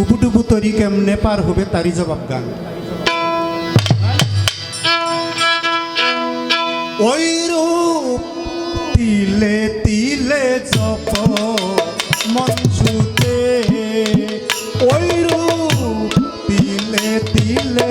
উপুটুপু তরি কেমনে পার হবে তারই জবাব গান। ওই রূপ তিলে তিলে জপ মঞ্চুতে। ওই রূপ তিলে তিলে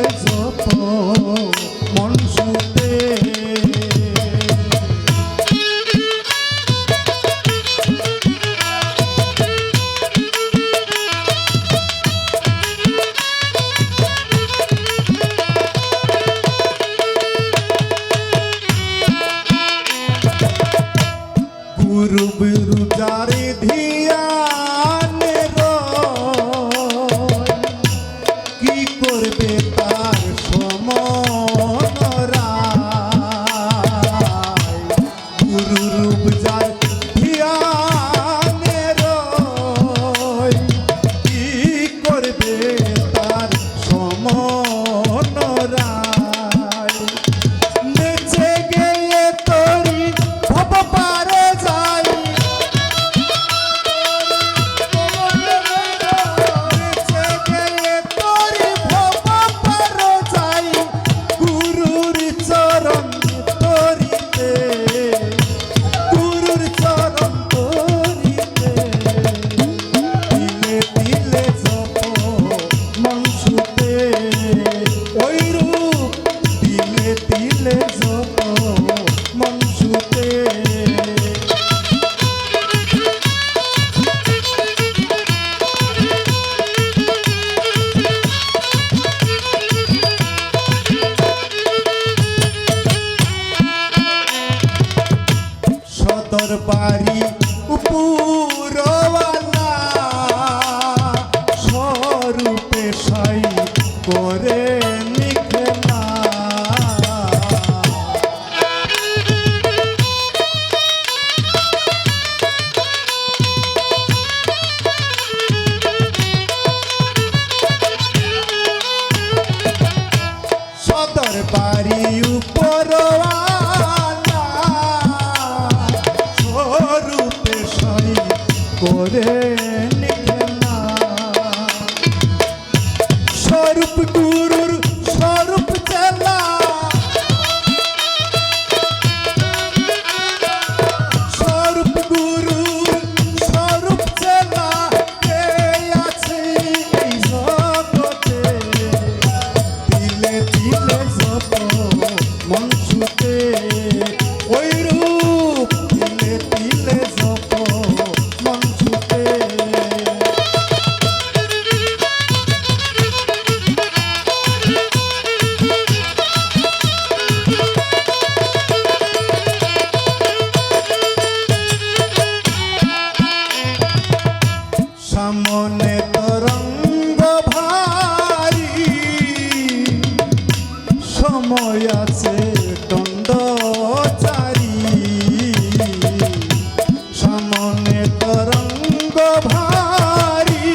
গুরু বিরু চারি ধিয়া বাড়ি করে নিখলা স্বরূপ তু মনে তরঙ্গ ভারি। সময় আছে দণ্ড চারি সামনে তরঙ্গ ভারি।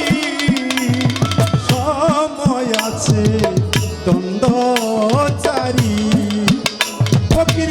সময় আছে দণ্ড চারি ফকির